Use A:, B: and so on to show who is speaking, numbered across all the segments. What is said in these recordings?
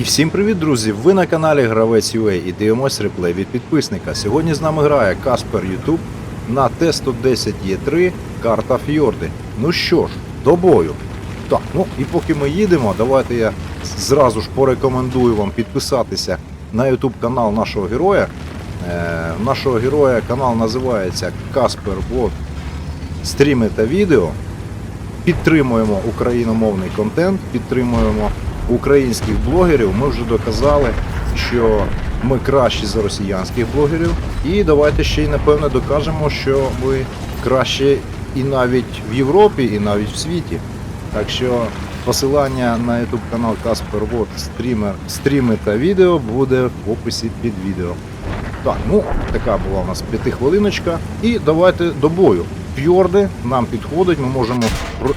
A: І всім привіт, друзі! Ви на каналі Гравець UA і дивимось реплей від підписника. Сьогодні з нами грає Каспер YouTube на Т-110 Є3 карта Фьорди. Ну що ж, до бою. Так, ну і поки ми їдемо, давайте я зразу ж порекомендую вам підписатися на YouTube канал нашого героя. Е, нашого героя канал називається Каспер Вот стріми та відео. Підтримуємо україномовний контент, підтримуємо українських блогерів. Ми вже доказали, що ми кращі за росіянських блогерів. І давайте ще й напевне докажемо, що ми кращі і навіть в Європі, і навіть в світі. Так що посилання на YouTube канал Каспер Вот стрімер, стріми та відео буде в описі під відео. Так, ну така була у нас п'ятихвилиночка. І давайте до бою. Фьорди нам підходить, ми можемо.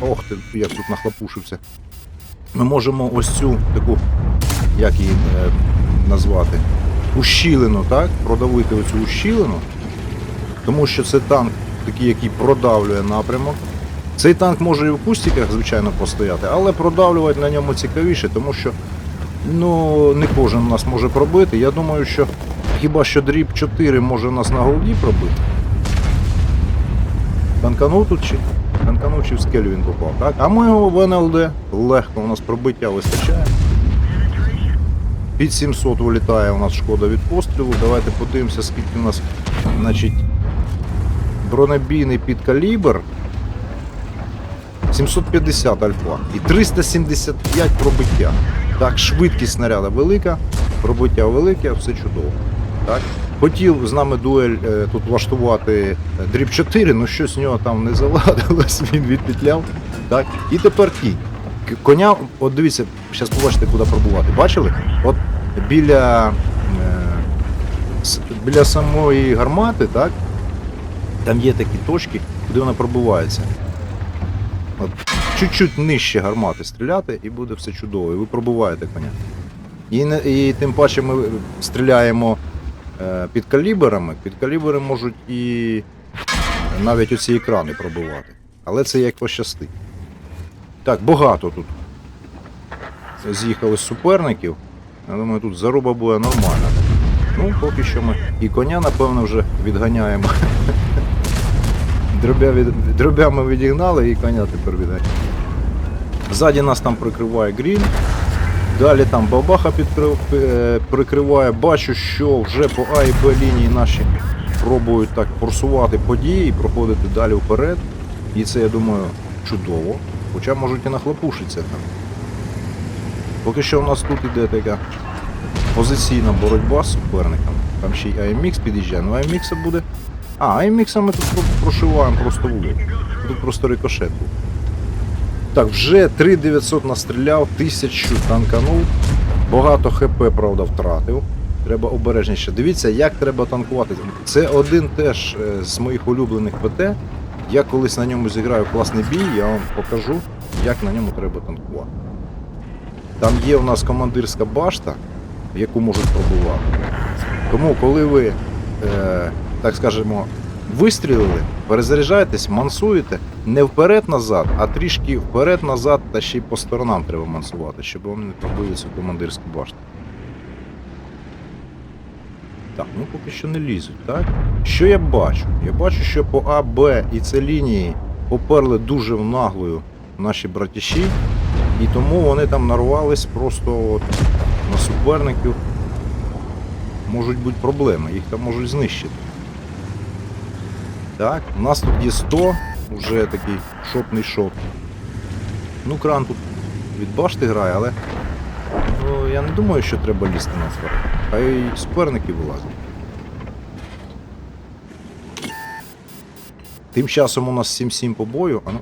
A: Ох ти, як тут нахлопушився. Ми можемо ось цю таку, як її е, назвати, ущілину, так? Продавити оцю ущілину. Тому що це танк такий, який продавлює напрямок. Цей танк може і в кустиках, звичайно, постояти, але продавлювати на ньому цікавіше, тому що ну, не кожен нас може пробити. Я думаю, що хіба що дріб 4 може нас на голді пробити. Танканув тут чи? Танканув чи в скелю він попав, так? А ми його в НЛД. Легко у нас пробиття вистачає. Під 700 вилітає у нас шкода від пострілу. Давайте подивимося, скільки у нас значить, бронебійний під калібр. 750 альфа і 375 пробиття. Так, швидкість снаряда велика, пробиття велике, все чудово. Так. Хотів з нами дуель е, тут влаштувати е, дріб 4, ну щось в нього там не заладилось, він відпетляв. Так. І тепер кінь. Коня, от дивіться, зараз побачите, куди пробувати. Бачили? От біля, е, біля самої гармати, так, там є такі точки, куди вона пробувається. Чуть-чуть нижче гармати стріляти, і буде все чудово. І ви пробуваєте коня. І, і тим паче ми стріляємо під калібрами. Під калібри можуть і навіть оці екрани пробивати. Але це як пощастить. Так, багато тут з'їхали з суперників. Я думаю, тут заруба буде нормальна. Ну, поки що ми і коня, напевно, вже відганяємо. Дробя, від... Дробя відігнали і коня тепер відганяємо. Ззаді нас там прикриває гріль. Далі там бабаха е, прикриває. Бачу, що вже по А і Б лінії наші пробують так форсувати події і проходити далі вперед. І це, я думаю, чудово. Хоча можуть і нахлопушитися там. Поки що у нас тут іде така позиційна боротьба з суперником. Там ще й AMX під'їжджає, ну AMX буде. А, AMX ми тут прошиваємо просто вулицю. Тут просто рикошет був. Так, вже 3900 настріляв, 1000 танканув. Багато ХП, правда, втратив. Треба обережніше. Дивіться, як треба танкувати. Це один теж е, з моїх улюблених ПТ. Я колись на ньому зіграю класний бій, я вам покажу, як на ньому треба танкувати. Там є у нас командирська башта, яку можуть пробувати. Тому, коли ви, е, так скажемо, вистрілили, перезаряджаєтесь, мансуєте не вперед-назад, а трішки вперед-назад та ще й по сторонам треба мансувати, щоб вони не пробили цю командирську башту. Так, ну поки що не лізуть, так? Що я бачу? Я бачу, що по А, Б і С лінії поперли дуже наглою наші братіші, і тому вони там нарвались просто от на суперників. Можуть бути проблеми, їх там можуть знищити. Так, у нас тут є 100, вже такий шотний шот. Ну, кран тут від башти грає, але ну, я не думаю, що треба лізти на фер. Хай суперники вилазять. Тим часом у нас 7-7 по бою, а ну.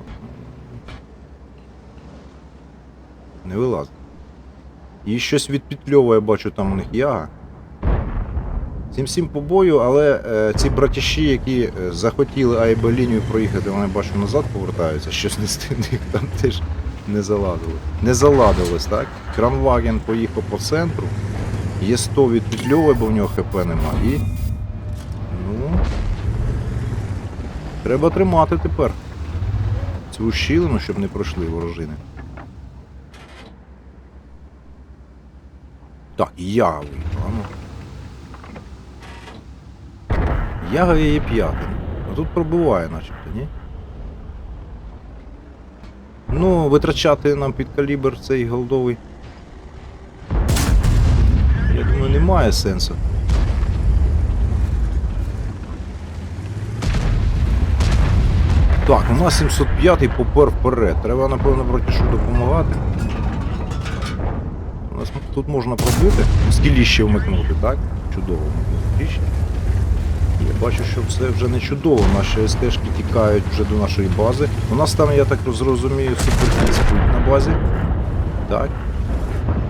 A: Не вилазить. І щось відпітльовує, бачу, там у них яга. 7-7 по бою, але е, ці братіші, які е, захотіли АІБ лінію проїхати, вони бачу назад повертаються, щось не з них там теж не заладили. Не заладилось, так? Кранваген поїхав по центру. Є 100 від Петльової, бо в нього ХП нема. І. Ну. Треба тримати тепер. Цю щілину, щоб не пройшли ворожини. Так, яга виїхала. Ну. Яга є п'ятий. А тут пробиває, начебто, ні? Ну, витрачати нам під калібр цей голдовий. Я думаю, немає сенсу. Так, у нас 705 попер вперед. Треба, напевно, братішу допомагати. У нас тут можна пробити, скіліще вмикнути, так? Чудово бачу, що це вже не чудово. Наші СТшки тікають вже до нашої бази. У нас там, я так зрозумію, суперкіспуть на базі. Так.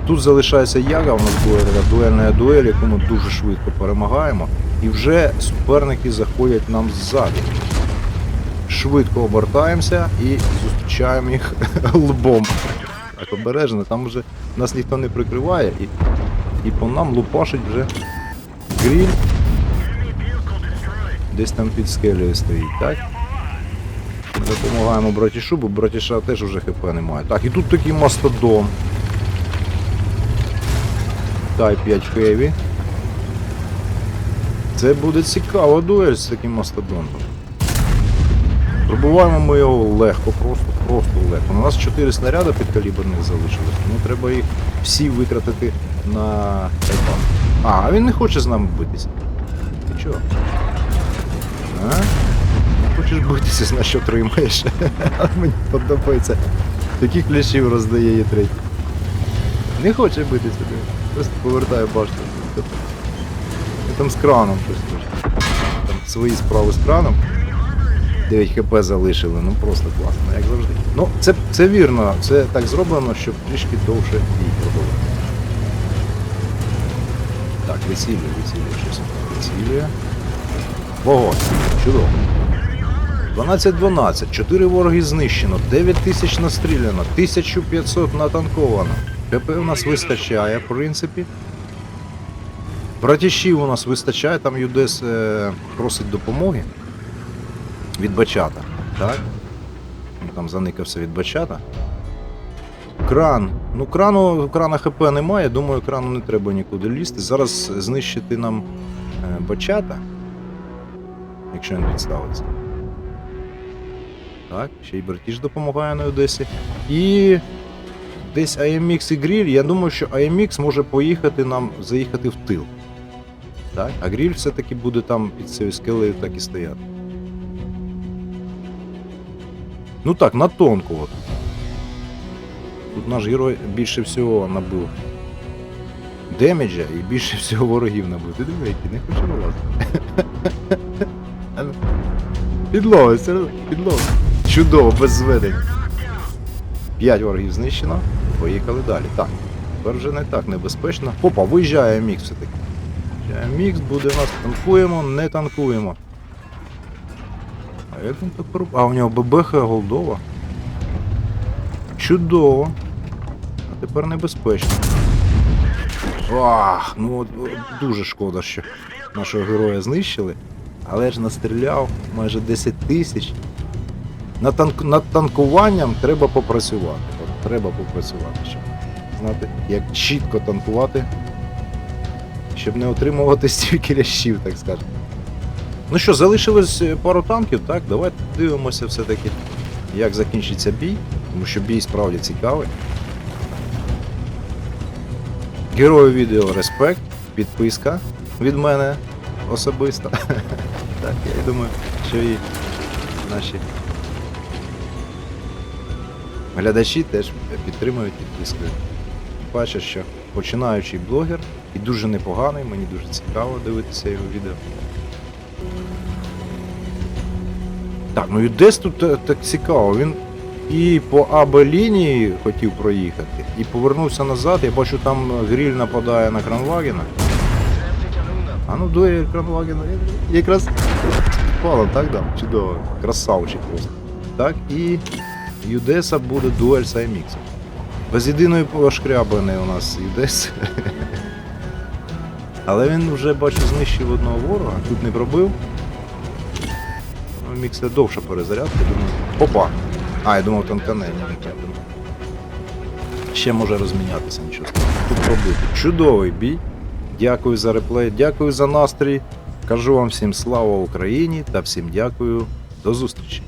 A: Тут залишається яга, у нас буде така дуельна дуель, яку ми дуже швидко перемагаємо. І вже суперники заходять нам ззаді. Швидко обертаємося і зустрічаємо їх лбом. Так обережно, там вже нас ніхто не прикриває і, і по нам лупашить вже гріль. Десь там під скелею стоїть, так? Ми допомагаємо братішу, бо братіша теж вже хп немає. Так, і тут такий мастодон. Type 5 Heavy. Це буде цікава дуель з таким мастодоном. Пробуваємо ми його легко, просто, просто легко. У нас 4 снаряди підкаліберних залишилось, тому треба їх всі витратити на тайпан. А він не хоче з нами битися. Хочеш битися, значить що тримаєш. Мені подобається. Таких кляшів роздає є третій. Не хоче битися, просто повертає башту. Там з краном щось. Там свої справи з краном. 9 хп залишили, ну просто класно, як завжди. Ну, це, це вірно, це так зроблено, щоб трішки довше бій продовжити. Так, весілля, весілля, щось весілля. Вогонь. Чудово. 12-12, 4 вороги знищено, 9 тисяч настріляно, 1500 натанковано. КП у нас вистачає, в принципі. Братішів у нас вистачає, там Юдес е, просить допомоги від бачата. Так? Там заникався від бачата. Кран. Ну, крану, крана ХП немає, думаю, крану не треба нікуди лізти. Зараз знищити нам е, бачата, якщо він підставиться. Так, ще й Бертіж допомагає на Одесі. І десь AMX і Гріль. Я думаю, що AMX може поїхати нам, заїхати в тил. Так? А Гріль все-таки буде там під цією скелею так і стояти. Ну так, на тонку от. Тут наш герой більше всього набив демеджа і більше всього ворогів набив. Ти диви, який не хоче вилазити. Підлога, підлога. Чудово, без зведень. П'ять ворогів знищено. Поїхали далі. Так. Тепер вже не так небезпечно. Опа, виїжджає мікс все-таки. Мікс, буде у нас танкуємо, не танкуємо. А як він так поруб... А, у нього ББХ голдова. Чудово. А тепер небезпечно. Ах, ну от дуже шкода, що нашого героя знищили. Але ж настріляв майже 10 тисяч. Над, танк... Над танкуванням треба попрацювати. От, треба попрацювати, щоб знати, як чітко танкувати, щоб не отримувати стільки лящів, так скажемо. Ну що, залишилось е, пару танків, так? Давайте дивимося все-таки, як закінчиться бій, тому що бій справді цікавий. Герою відео респект, підписка від мене особисто. Так, я думаю, що і наші глядачі теж підтримують підпискою. Бачать, що починаючий блогер і дуже непоганий, мені дуже цікаво дивитися його відео. Так, ну і десь тут е, так цікаво. Він і по АБ лінії хотів проїхати, і повернувся назад. Я бачу, там гріль нападає на Кранвагена. А ну дуель Кранвагена якраз спала, так да? Чудово. Красавчик просто. Так, і Юдеса буде дуель з IMX. Без єдиної пошкрябини у нас Юдес. Але він вже бачу знищив одного ворога, тут не пробив. Ну, Мікс довша перезарядка, думаю. Опа! А, я думав танкане, ні. Ще може розмінятися, нічого. Тут пробити. Чудовий бій. Дякую за реплей, дякую за настрій. Кажу вам всім слава Україні та всім дякую. До зустрічі.